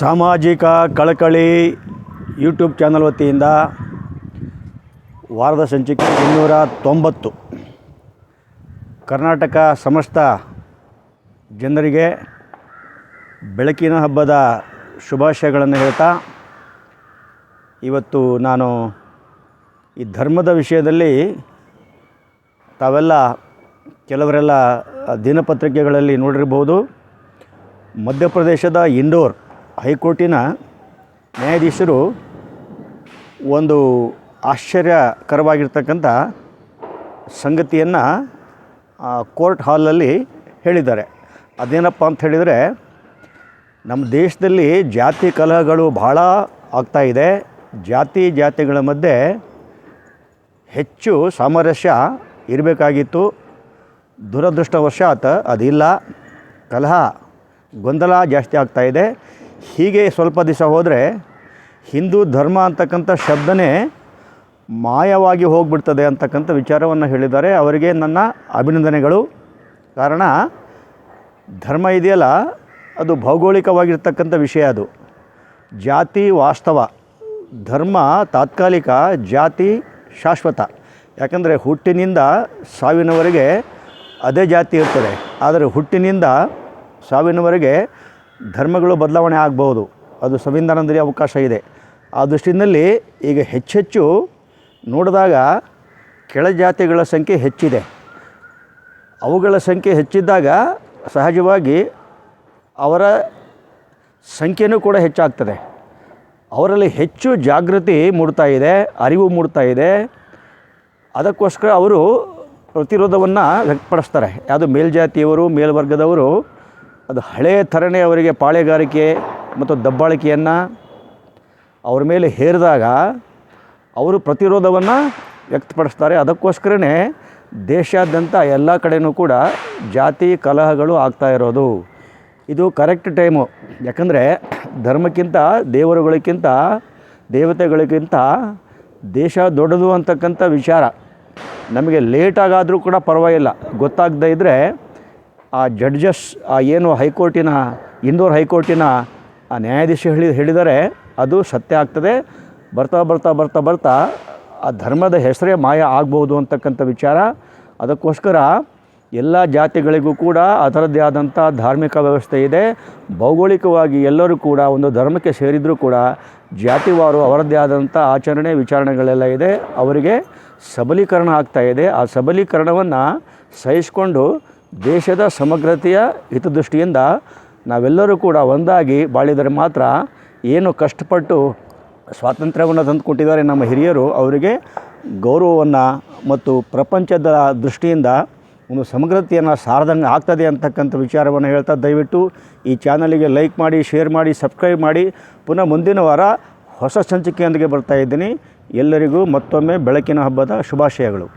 ಸಾಮಾಜಿಕ ಕಳಕಳಿ YouTube channel ವತಿಯಿಂದ ವಾರದ ಸಂಚಿಕೆ ಇನ್ನೂರ ತೊಂಬತ್ತು. ಕರ್ನಾಟಕ ಸಮಸ್ತ ಜನರಿಗೆ ಬೆಳಕಿನ ಹಬ್ಬದ ಶುಭಾಶಯಗಳನ್ನು ಹೇಳ್ತಾ ಇವತ್ತು ನಾನು ಈ ಧರ್ಮದ ವಿಷಯದಲ್ಲಿ ತಾವೆಲ್ಲ ಕೆಲವರೆಲ್ಲ ದಿನಪತ್ರಿಕೆಗಳಲ್ಲಿ ನೋಡಿರ್ಬೋದು ಮಧ್ಯಪ್ರದೇಶದ ಇಂಡೋರ್ ಹೈಕೋರ್ಟಿನ ನ್ಯಾಯಾಧೀಶರು ಒಂದು ಆಶ್ಚರ್ಯಕರವಾಗಿರ್ತಕ್ಕಂಥ ಸಂಗತಿಯನ್ನು ಕೋರ್ಟ್ ಹಾಲಲ್ಲಿ ಹೇಳಿದ್ದಾರೆ. ಅದೇನಪ್ಪ ಅಂತ ಹೇಳಿದರೆ, ನಮ್ಮ ದೇಶದಲ್ಲಿ ಜಾತಿ ಕಲಹಗಳು ಭಾಳ ಆಗ್ತಾಯಿದೆ ಜಾತಿ ಜಾತಿಗಳ ಮಧ್ಯೆ ಹೆಚ್ಚು ಸಾಮರಸ್ಯ ಇರಬೇಕಾಗಿತ್ತು. ದುರದೃಷ್ಟವಶಾತ್ ಅದಿಲ್ಲ. ಕಲಹ ಗೊಂದಲ ಜಾಸ್ತಿ ಆಗ್ತಾಯಿದೆ ಹೀಗೆ ಸ್ವಲ್ಪ ದಿವಸ ಹೋದರೆ ಹಿಂದೂ ಧರ್ಮ ಅಂತಕ್ಕಂಥ ಶಬ್ದನೇ ಮಾಯವಾಗಿ ಹೋಗ್ಬಿಡ್ತದೆ ಅಂತಕ್ಕಂಥ ವಿಚಾರವನ್ನು ಹೇಳಿದ್ದಾರೆ. ಅವರಿಗೆ ನನ್ನ ಅಭಿನಂದನೆಗಳು. ಕಾರಣ, ಧರ್ಮ ಇದೆಯಲ್ಲ, ಅದು ಭೌಗೋಳಿಕವಾಗಿರ್ತಕ್ಕಂಥ ವಿಷಯ ಅದು. ಜಾತಿ ವಾಸ್ತವ, ಧರ್ಮ ತಾತ್ಕಾಲಿಕ, ಜಾತಿ ಶಾಶ್ವತ. ಯಾಕಂದರೆ ಹುಟ್ಟಿನಿಂದ ಸಾವಿನವರೆಗೆ ಅದೇ ಜಾತಿ ಇರ್ತದೆ. ಆದರೆ ಹುಟ್ಟಿನಿಂದ ಸಾವಿನವರೆಗೆ ಧರ್ಮಗಳು ಬದಲಾವಣೆ ಆಗ್ಬೋದು ಅದು ಸಂವಿಧಾನದಲ್ಲಿ ಅವಕಾಶ ಇದೆ. ಆ ದೃಷ್ಟಿನಲ್ಲಿ ಈಗ ಹೆಚ್ಚೆಚ್ಚು ನೋಡಿದಾಗ ಕೆಳಜಾತಿಗಳ ಸಂಖ್ಯೆ ಹೆಚ್ಚಿದೆ. ಅವುಗಳ ಸಂಖ್ಯೆ ಹೆಚ್ಚಿದ್ದಾಗ ಸಹಜವಾಗಿ ಅವರ ಸಂಖ್ಯೆನೂ ಕೂಡ ಹೆಚ್ಚಾಗ್ತದೆ. ಅವರಲ್ಲಿ ಹೆಚ್ಚು ಜಾಗೃತಿ ಮೂಡ್ತಾ ಇದೆ, ಅರಿವು ಮೂಡ್ತಾ ಇದೆ. ಅದಕ್ಕೋಸ್ಕರ ಅವರು ಪ್ರತಿರೋಧವನ್ನು ವ್ಯಕ್ತಪಡಿಸ್ತಾರೆ. ಯಾವುದು ಮೇಲ್ಜಾತಿಯವರು, ಮೇಲ್ವರ್ಗದವರು ಅದು ಹಳೆಯ ಥರನೇ ಅವರಿಗೆ ಪಾಳೆಗಾರಿಕೆ ಮತ್ತು ದಬ್ಬಾಳಿಕೆಯನ್ನು ಅವ್ರ ಮೇಲೆ ಹೇರಿದಾಗ ಅವರು ಪ್ರತಿರೋಧವನ್ನು ವ್ಯಕ್ತಪಡಿಸ್ತಾರೆ. ಅದಕ್ಕೋಸ್ಕರನೇ ದೇಶಾದ್ಯಂತ ಎಲ್ಲ ಕಡೆಯೂ ಕೂಡ ಜಾತಿ ಕಲಹಗಳು ಆಗ್ತಾ ಇರೋದು. ಇದು ಕರೆಕ್ಟ್ ಟೈಮು. ಯಾಕಂದರೆ ಧರ್ಮಕ್ಕಿಂತ, ದೇವರುಗಳಿಗಿಂತ, ದೇವತೆಗಳಿಗಿಂತ ದೇಶ ದೊಡ್ಡದು ಅಂತಕ್ಕಂಥ ವಿಚಾರ. ನಮಗೆ ಲೇಟಾಗಾದರೂ ಕೂಡ ಪರವಾಗಿಲ್ಲ. ಗೊತ್ತಾಗದೇ ಇದ್ದರೆ ಆ ಜಡ್ಜಸ್, ಆ ಏನು ಹೈಕೋರ್ಟಿನ, ಇಂದೋರ್ ಹೈಕೋರ್ಟಿನ, ಆ ನ್ಯಾಯಾಧೀಶ ಹೇಳಿ, ಹೇಳಿದರೆ ಅದು ಸತ್ಯ ಆಗ್ತದೆ. ಬರ್ತಾ ಬರ್ತಾ ಬರ್ತಾ ಬರ್ತಾ ಆ ಧರ್ಮದ ಹೆಸರೇ ಮಾಯ ಆಗ್ಬೋದು ಅಂತಕ್ಕಂಥ ವಿಚಾರ. ಅದಕ್ಕೋಸ್ಕರ ಎಲ್ಲ ಜಾತಿಗಳಿಗೂ ಕೂಡ ಅದರದ್ದೇ ಆದಂಥ ಧಾರ್ಮಿಕ ವ್ಯವಸ್ಥೆ ಇದೆ. ಭೌಗೋಳಿಕವಾಗಿ ಎಲ್ಲರೂ ಕೂಡ ಒಂದು ಧರ್ಮಕ್ಕೆ ಸೇರಿದರೂ ಕೂಡ ಜಾತಿವಾರು ಅವರದ್ದೇ ಆದಂಥ ಆಚರಣೆ, ವಿಚಾರಣೆಗಳೆಲ್ಲ ಇದೆ. ಅವರಿಗೆ ಸಬಲೀಕರಣ ಆಗ್ತಾ ಇದೆ. ಆ ಸಬಲೀಕರಣವನ್ನು ಸಹಿಸಿಕೊಂಡು ದೇಶದ ಸಮಗ್ರತೆಯ ಹಿತದೃಷ್ಟಿಯಿಂದ ನಾವೆಲ್ಲರೂ ಕೂಡ ಒಂದಾಗಿ ಬಾಳಿದರೆ ಮಾತ್ರ ಏನು ಕಷ್ಟಪಟ್ಟು ಸ್ವಾತಂತ್ರ್ಯವನ್ನು ತಂದುಕೊಟ್ಟಿದ್ದಾರೆ ನಮ್ಮ ಹಿರಿಯರು, ಅವರಿಗೆ ಗೌರವವನ್ನು ಮತ್ತು ಪ್ರಪಂಚದ ದೃಷ್ಟಿಯಿಂದ ಒಂದು ಸಮಗ್ರತೆಯನ್ನು ಸಾರದಂಗೆ ಆಗ್ತದೆ ಅಂತಕ್ಕಂಥ ವಿಚಾರವನ್ನು ಹೇಳ್ತಾ ದಯವಿಟ್ಟು ಈ ಚಾನಲಿಗೆ ಲೈಕ್ ಮಾಡಿ, ಶೇರ್ ಮಾಡಿ, ಸಬ್ಸ್ಕ್ರೈಬ್ ಮಾಡಿ. ಪುನಃ ಮುಂದಿನ ವಾರ ಹೊಸ ಸಂಚಿಕೆಯೊಂದಿಗೆ ಬರ್ತಾ ಇದ್ದೀನಿ. ಎಲ್ಲರಿಗೂ ಮತ್ತೊಮ್ಮೆ ಬೆಳಕಿನ ಹಬ್ಬದ ಶುಭಾಶಯಗಳು.